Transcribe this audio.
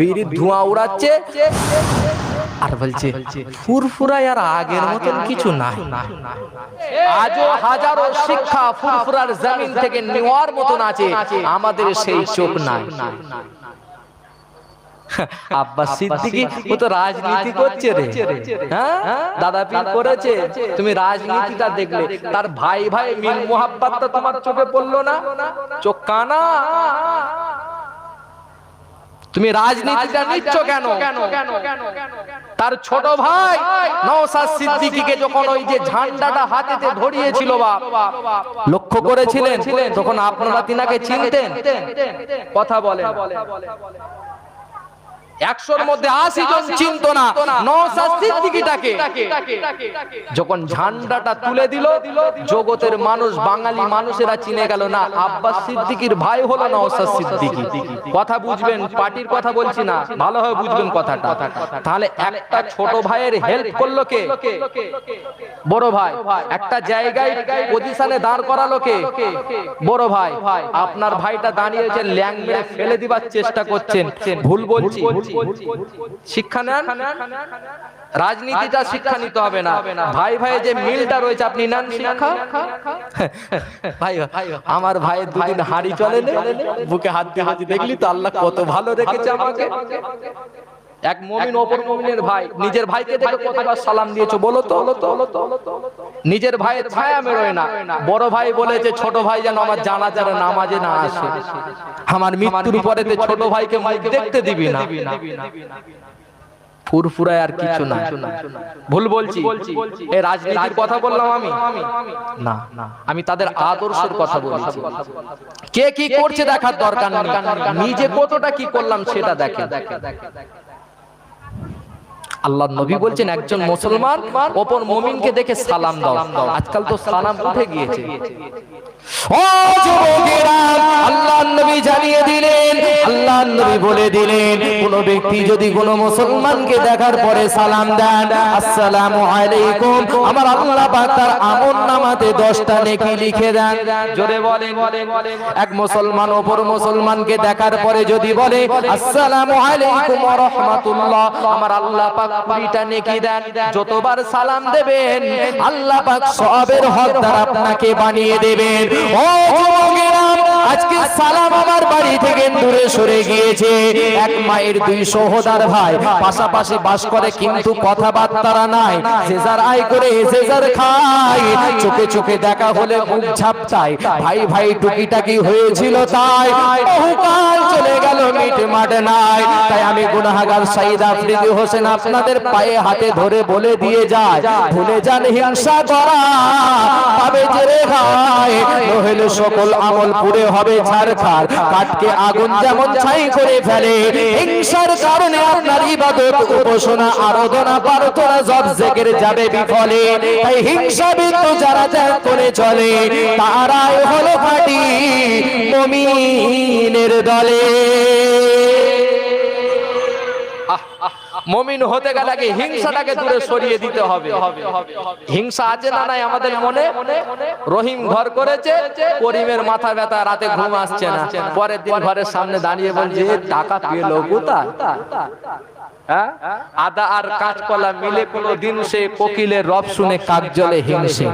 বিড়ির ধোঁয়া উড়াচ্ছে। আর বলছে ফুরফুরায় আর আগের মতন কিছু নাই। আজও হাজারো শিক্ষা ফুরফুরার জমিন থেকে নেওয়ার মতন আছে। আমাদের সেই চোখ নাই। আব্বাস সিদ্দিকি ও তো রাজনীতি করছে রে। হ্যাঁ? দাদা পীর করেছে। তুমি রাজনীতিটা দেখলে। তার ভাই ভাই মিল মোহাব্বতটা তোমার চোখে পড়ল না। চোখ কানা? তুমি রাজনীতিটা নিচ্ছ কেন? তার ছোট ভাই নওসাদ সিদ্দিকীকে যখন ওই যে ঝান্ডাটা হাতেতে ধরিয়েছিল বাপ লক্ষ্য করেছিলেন তখন আপনারা তিনাকে চিনতেন। কথা বলেন। একশোর মধ্যে আশি জন চিনত না। নওসাদ যখন ঝান্ডাটা তুলে দিল জগতের মানুষ বাঙালি মানুষেরা চিনে গেল না আব্বাস সিদ্দিকীর ভাই হলো নওসাদ সিদ্দিকী। কথা বুঝবেন পার্টির কথা বলছি না ভালোভাবে বুঝবেন কথাটা। তাহলে একটা ছোট ভাইয়ের হেল্প করল কে? বড় ভাই একটা জায়গায় পজিশনে দাঁড় করালো কে? বড় ভাই আপনার ভাইটা দাঁড়িয়েছে ল্যাং মেরে ফেলে দিবার চেষ্টা করছেন। ভুল বলছি? শিক্ষা নেন রাজনীতিটা শিক্ষা নিতে হবে না। ভাই ভাই যে মিলটা রয়েছে আপনি নেন শিক্ষা? ভাই আমার ভাইয়ের দুদিন হাড়ি চলে বুকে হাত দিয়ে হাত দেখলি তো আল্লাহ কত ভালো রেখেছে আমাকে। এক মমিন অপর মমিনের ভাই নিজের ভাইকে দেখে কতবার সালাম দিয়েছ বলো তো? নিজের ভাইয়ের ছায়া মেরোয় না। বড় ভাই বলেছে ছোট ভাই যেন আমার জানা যারা নামাজে না আসে। আমার মৃত্যুর পরে ছোট ভাইকে মুখ দেখতে দিবি না। ফুরফুরায় আর কিছু না। ভুল বলছি। এই রাজনীতির কথা বললাম আমি। না না। আমি তাদের আদর্শের কথা বলছি। কে কি করছে দেখার দরকার নেই। নিজে কতটা কি করলাম সেটা দেখে আল্লাহ নবী বলছেন একজন মুসলমান অপর মমিনকে দেখে সালাম দাও। আজকাল তো সালাম উঠে গিয়েছে। ও যুবকেরা আল্লাহর নবী জানিয়ে দিলেন আল্লাহর নবী বলে দিলেন, কোন ব্যক্তি যদি কোন মুসলমানকে দেখার পরে সালাম দেন, আসসালামু আলাইকুম। আমার আল্লাহ পাক তার আমল নামাতে 10টা নেকি লিখে দেন। জোরে বলেন এক মুসলমান অপর মুসলমানকে দেখার পরে যদি বলে, আসসালামু আলাইকুম ওয়া রাহমাতুল্লাহ। আমার আল্লাহ পাক 20টা নেকি দেন। যতবার সালাম দেবেন, আল্লাহ পাক সবের হকদার আপনাকে বানিয়ে দেবেন। ও যুবকেরা, আজকে সালাম আমার বাড়ি থেকে দূরে সরে গিয়েছে। এক মায়ের দুই সহোদর ভাই পাশাপাশি বাস করে, কিন্তু কথাবার্তা নাই। সেজার আয় করে সেজার খায়। চোখে চোখে দেখা হলে মুখ ঝাপটায়। ভাই ভাই টুকিটাকি হয়েছিল তাই। বহুকাল চলে গেল মিট মাঠ নাই। তাই আমি গুনাহগার সাইদ আফ্রিদি হোসেন আপনাদের পায়ে হাতে ধরে বলে দিয়ে যায় ভুলে যান হিংসা করা, পাবে যে রেখায় নহেলে সকল আমল পুড়ে হবে ছাড়খার কাটকে আগুন যেমন ছাই করে ফেলে, হিংসার কারণে আপনার ইবাদত, উপাসনা, আরাধনা, প্রার্থনা সব জেগের যাবে বিফলে। তাই হিংসা বিন্দু যারা ত্যাগ করে চলে, তারাই হলো ফাটি মমিনের দলে। মমিন হতে গেলে হিংসাটাকে দূরে সরিয়ে দিতে হবে। হিংসা আছে না নাই আমাদের মনে? রহিম ঘর করেছে, করিমের মাথা ব্যথা, রাতে ঘুম আসছে না। পরের দিন ঘরের সামনে দাঁড়িয়ে বলছে টাকা পেল কোথায়? হ্যাঁ? আদা আর কাঠকলা মিলে কোনো দিন সে কোকিলের রব শুনে কাক জলে হিংসে।